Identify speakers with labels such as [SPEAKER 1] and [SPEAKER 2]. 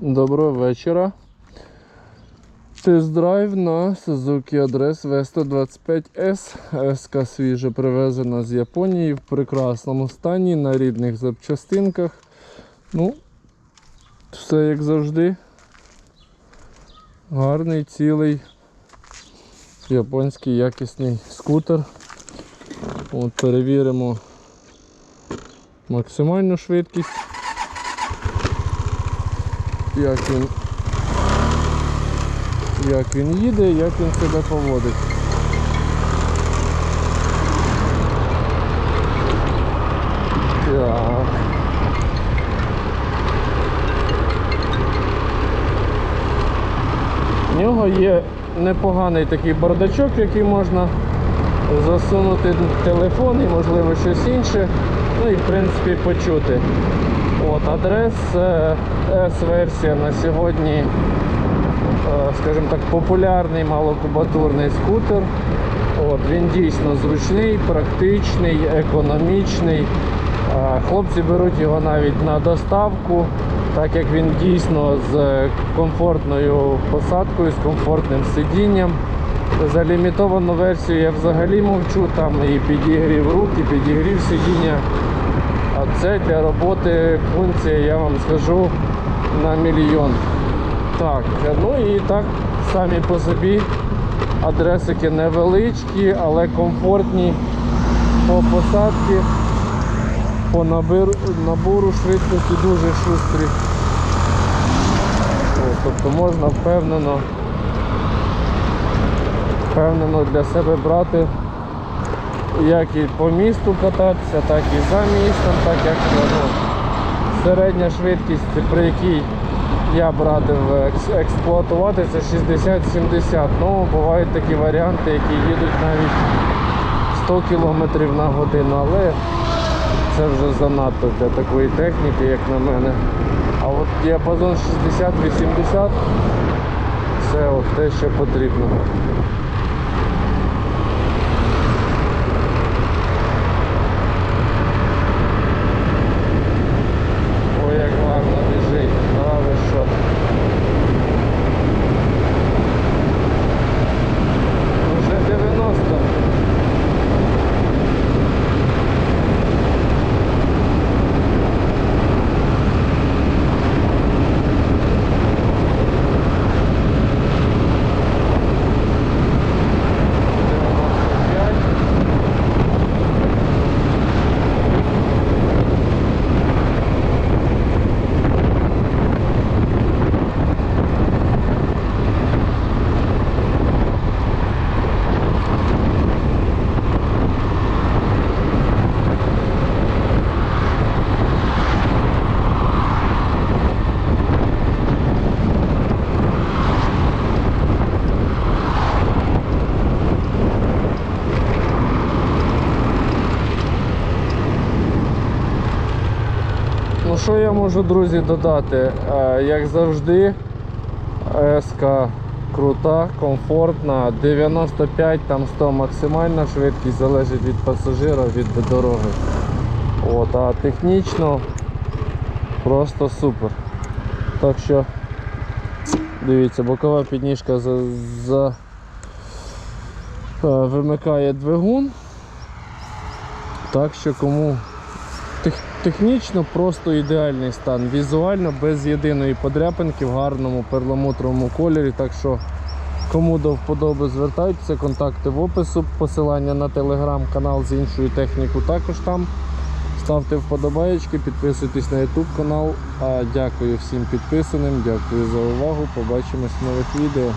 [SPEAKER 1] Доброго вечора. Тест-драйв на Suzuki Адрес V125S. СК свіже привезена з Японії в прекрасному стані, на рідних запчастинках. Ну, все як завжди. Гарний, цілий, японський якісний скутер. От перевіримо максимальну швидкість. Як він, як він їде, як він себе поводить. В нього є непоганий такий бардачок, який можна засунути телефон і можливо щось інше. Ну і в принципі почути. От, адрес е, S-версія на сьогодні, е, скажімо так, популярний малокубатурний скутер. От, він дійсно зручний, практичний, економічний. Е, Хлопці беруть його навіть на доставку, так як він дійсно з комфортною посадкою, з комфортним сидінням. За лімітовану версію я взагалі мовчу, там і підігрів рук, і підігрів сидіння. А це для роботи функція, я вам скажу, на мільйон. Так, ну і так самі по собі адресики невеличкі, але комфортні по посадці, по набиру, набору швидкості дуже шустрі. Тобто можна впевнено, впевнено для себе брати як і по місту кататися, так і за містом, так як ну, середня швидкість, при якій я б радив екс- експлуатувати, це 60-70. Ну, бувають такі варіанти, які їдуть навіть 100 км на годину, але це вже занадто для такої техніки, як на мене. А от діапазон 60-80 це от те, що потрібно. Ой, як гарно біжить. А ви що? Вже 90. Ну що я можу, друзі, додати? Е, Як завжди, СК крута, комфортна, 95 там 100 максимальна швидкість залежить від пасажира, від дороги. От, а технічно просто супер. Так що дивіться, бокова підніжка за, за е, вимикає двигун. Так що кому технічно просто ідеальний стан. Візуально без єдиної подряпинки в гарному перламутровому кольорі. Так що кому до вподоби звертайтеся, контакти в опису, посилання на телеграм-канал з іншою технікою також там. Ставте вподобаєчки, підписуйтесь на YouTube канал. А дякую всім підписаним, дякую за увагу. Побачимось в нових відео.